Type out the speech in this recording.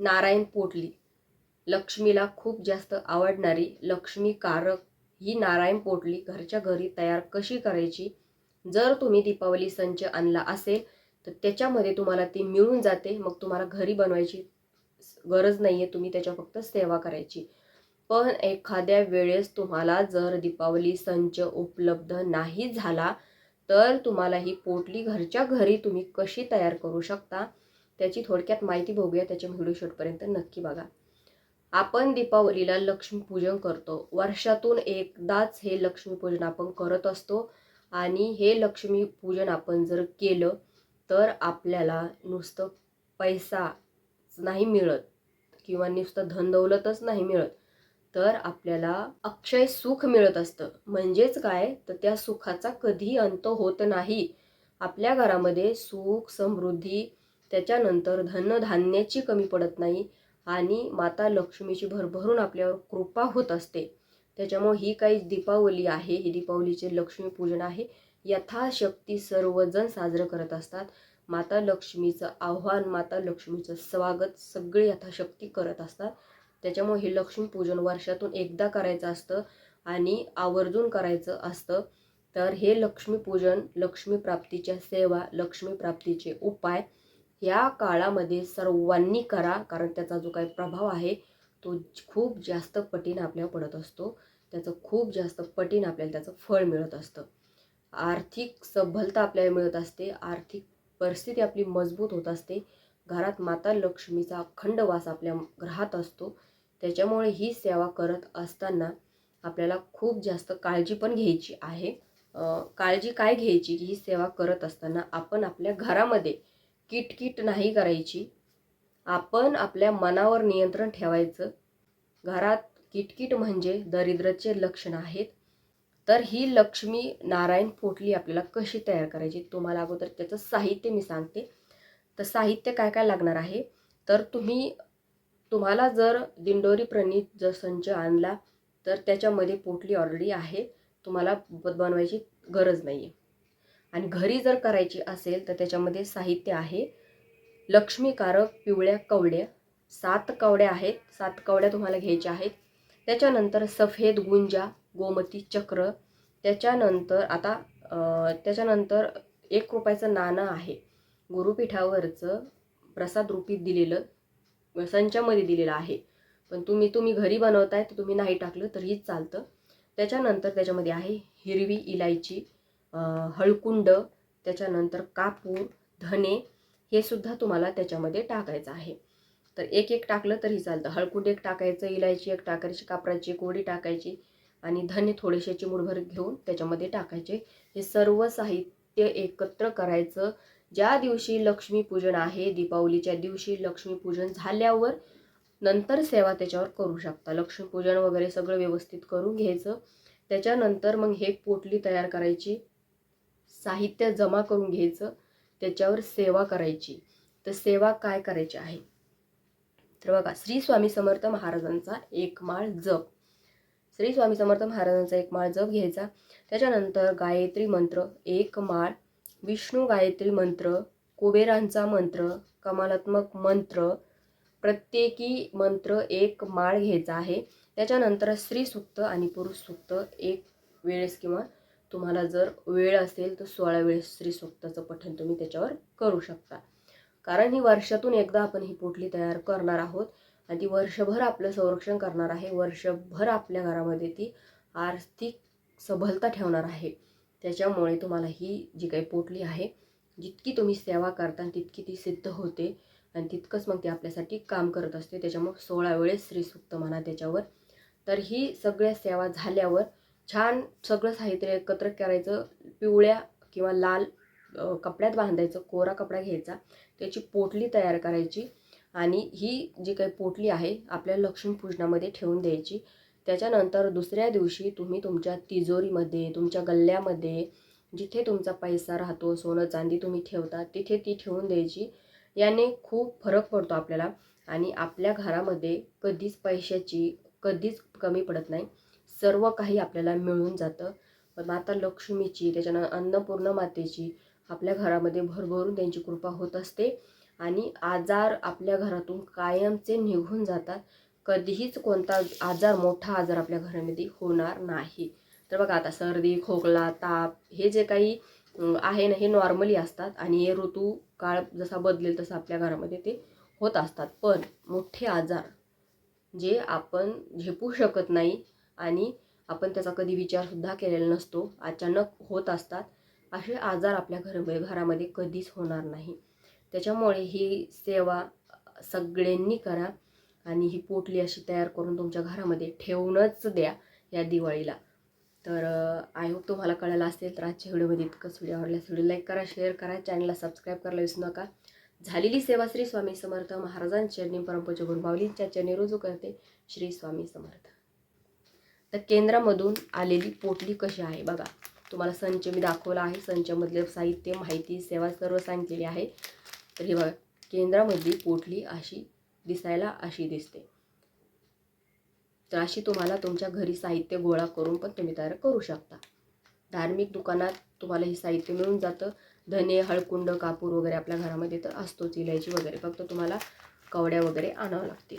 नारायण पोटली. लक्ष्मीला खूप जास्त आवडणारी लक्ष्मीकारक ही नारायण पोटली घरच्या घरी तयार कशी करायची? जर तुम्ही दीपावली संच आणला असेल तर त्याच्यामध्ये तुम्हाला ती मिळून जाते. मग तुम्हाला घरी बनवायची गरज नाही आहे तुम्ही त्याच्या फक्त सेवा करायची. पण एखाद्या वेळेस तुम्हाला जर दीपावली संच उपलब्ध नाही झाला तर तुम्हाला ही पोटली घरच्या घरी तुम्ही कशी तयार करू शकता? त्याची थोडक्यात माहिती बघूया त्याच्या व्हिडिओ शूटपर्यंत नक्की बघा. आपण दीपावलीला लक्ष्मीपूजन करतो. वर्षातून एकदाच हे लक्ष्मीपूजन आपण करत असतो. आणि हे लक्ष्मीपूजन आपण जर केलं तर आपल्याला नुसतं पैसा नाही मिळत किंवा नुसतं धनदौलतच नाही मिळत. तर आपल्याला अक्षय सुख मिळत असतं. म्हणजेच काय? तर त्या सुखाचा कधी अंत होत नाही. आपल्या घरामध्ये सुख समृद्धी त्याच्यानंतर धनधान्याची कमी पडत नाही आणि माता लक्ष्मीची भरभरून आपल्यावर कृपा होत असते. त्याच्यामुळे ही काही दीपावली आहे. ही दीपावलीचे लक्ष्मीपूजन आहे. यथाशक्ती सर्वजण साजरं करत असतात. माता लक्ष्मीचं आव्हान माता लक्ष्मीचं स्वागत सगळे यथाशक्ती करत असतात. त्याच्यामुळे हे लक्ष्मीपूजन वर्षातून एकदा करायचं असतं आणि आवर्जून करायचं असतं. तर हे लक्ष्मीपूजन लक्ष्मीप्राप्तीच्या सेवा लक्ष्मीप्राप्तीचे उपाय या काळामध्ये सर्वांनी करा कारण त्याचा जो काही प्रभाव आहे तो खूप जास्त पटीने आपल्यावर पडत असतो. त्याचं खूप जास्त पटीने आपल्याला त्याचं फळ मिळत असतं. आर्थिक सबलता आपल्याला मिळत असते आर्थिक परिस्थिती आपली मजबूत होत असते. घरात माता लक्ष्मीचा अखंड वास आपल्या ग्रहात असतो. त्याच्यामुळे ही सेवा करत असताना आपल्याला खूप जास्त काळजी पण घ्यायची आहे. काळजी काय घ्यायची? की ही सेवा करत असताना आपण आपल्या घरामध्ये किटकिट नाही करायची. आपण आपल्या मनावर नियंत्रण ठेवायचं. घरात किटकिट म्हणजे दरिद्रचे लक्षण आहेत. तर ही लक्ष्मी नारायण पोटली आपल्याला कशी तयार करायची तुम्हाला अगोदर त्याचं साहित्य मी सांगते. तर साहित्य काय काय लागणार आहे? तर तुम्ही तुम्हाला जर दिंडोरी प्रणित जर संच आणला तर त्याच्यामध्ये पोटली ऑलरेडी आहे. तुम्हाला बनवायची गरज नाही आहे आणि घरी जर करायची असेल तर त्याच्यामध्ये साहित्य आहे. लक्ष्मीकारक पिवळ्या कवड्या. सात कवड्या आहेत. सात कवड्या तुम्हाला घ्यायच्या आहेत. त्याच्यानंतर सफेद गुंजा गोमती चक्र. त्याच्यानंतर आता त्याच्यानंतर एक रुपयाचं नाणं आहे. गुरुपीठावरचं प्रसाद रूपीत दिलेलं संचामध्ये दिलेलं आहे. पण तुम्ही तुम्ही घरी बनवताय तर तुम्ही नाही टाकलं तरीही चालतं. त्याच्यानंतर त्याच्यामध्ये आहे हिरवी इलायची. हळकुंड त्याच्यानंतर कापूर धने हे सुद्धा तुम्हाला त्याच्यामध्ये टाकायचं आहे. तर एक एक टाकलं तरी चालतं. हळकुंड एक टाकायचं इलायची एक टाकायची कापराची कोडी टाकायची आणि धने थोडेसे चिमूडभर घेऊन त्याच्यामध्ये टाकायचे. हे सर्व साहित्य एकत्र करायचं. ज्या दिवशी लक्ष्मीपूजन आहे दीपावलीच्या दिवशी लक्ष्मीपूजन झाल्यावर नंतर सेवा त्याच्यावर करू शकता. लक्ष्मीपूजन वगैरे सगळं व्यवस्थित करून घ्यायचं. त्याच्यानंतर मग हे पोटली तयार करायची. साहित्य जमा करून घ्यायचं त्याच्यावर सेवा करायची. तर सेवा काय करायची आहे? तर बघा श्री स्वामी समर्थ महाराजांचा एक माळ जप. श्री स्वामी समर्थ महाराजांचा एक माळ जप घ्यायचा. त्याच्यानंतर गायत्री मंत्र एक माळ. विष्णू गायत्री मंत्र कुबेरांचा मंत्र कमालात्मक मंत्र. प्रत्येकी मंत्र एक माळ घ्यायचा आहे. त्याच्यानंतर स्त्री सुक्त आणि पुरुष सुक्त एक वेळेस किंवा तुम्हाला जर वेळ असेल तर सोळा वेळेस श्री सुक्ताचं पठण तुम्ही त्याच्यावर करू शकता. कारण ही वर्षातून एकदा आपण ही पोटली तयार करणार आहोत आणि ती वर्षभर आपलं संरक्षण करणार आहे. वर्षभर आपल्या घरामध्ये ती आर्थिक सबलता ठेवणार आहे. त्याच्यामुळे तुम्हाला ही जी काही पोटली आहे जितकी तुम्ही सेवा करता तितकी ती सिद्ध होते आणि तितकंच मग ती आपल्यासाठी काम करत असते. त्याच्यामुळे सोळा वेळेस श्रीसुक्त म्हणा त्याच्यावर. तर ही सगळ्या सेवा झाल्यावर छान सगळं साहित्य एकत्र करायचं. पिवळ्या किंवा लाल कपड्यात बांधायचं कोरा कपडा घ्यायचा. त्याची पोटली तयार करायची आणि ही जी काही पोटली आहे आपल्या लक्ष्मीपूजनामध्ये ठेवून द्यायची. त्याच्यानंतर दुसऱ्या दिवशी तुम्ही तुमच्या तिजोरीमध्ये तुमच्या गल्ल्यामध्ये जिथे तुमचा पैसा राहतो सोनं चांदी तुम्ही ठेवता तिथे ती ठेवून द्यायची. याने खूप फरक पडतो आपल्याला आणि आपल्या घरामध्ये कधीच पैशाची कधीच कमी पडत नाही. सर्व काही आपल्याला मिळून जातं. माता लक्ष्मीची त्याच्यानं अन्नपूर्ण मातेची आपल्या घरामध्ये भरभरून त्यांची कृपा होत असते. आणि आजार आपल्या घरातून कायमचे निघून जातात. कधीहीच कोणता आजार मोठा आजार आपल्या घरामध्ये होणार नाही. तर बघा आता सर्दी खोकला ताप हे जे काही आहे ना हे नॉर्मली असतात. आणि हे ऋतू काळ जसा बदलेल तसं आपल्या घरामध्ये ते होत असतात. पण मोठे आजार जे आपण झेपू शकत नाही आणि आपण त्याचा कधी विचारसुद्धा केलेला नसतो. अचानक होत असतात. असे आजार आपल्या घर घरामध्ये कधीच होणार नाही. त्याच्यामुळे ही सेवा सगळ्यांनी करा आणि ही पोटली अशी तयार करून तुमच्या घरामध्ये ठेवूनच द्या या दिवाळीला. तर आय होप तुम्हाला कळायला असेल तर आजच्या व्हिडिओमध्ये इतकंच व्हिडिओ आवडल्यास व्हिडिओ लाईक करा शेअर करा चॅनलला सबस्क्राईब करायला विसरू नका. झालेली सेवा श्री स्वामी समर्थ महाराजांच्या चरणी परमपूज्य गुरुबावलींच्या चरणी रुजू करते श्री स्वामी समर्थ. तर केंद्रामधून आलेली पोटली कशी आहे? बघा तुम्हाला संच मी दाखवला आहे. संचमधले साहित्य माहिती सेवा सर्व सांगितलेली आहे. तर हे बघा केंद्रामधली पोटली अशी दिसायला अशी दिसते. तर अशी तुम्हाला तुमच्या घरी साहित्य गोळा करून पण तुम्ही तयार करू शकता. धार्मिक दुकानात तुम्हाला हे साहित्य मिळून जातं. धने हळकुंड कापूर वगैरे आपल्या घरामध्ये तर असतोच. इलायची वगैरे फक्त तुम्हाला कवड्या वगैरे आणावं लागतील.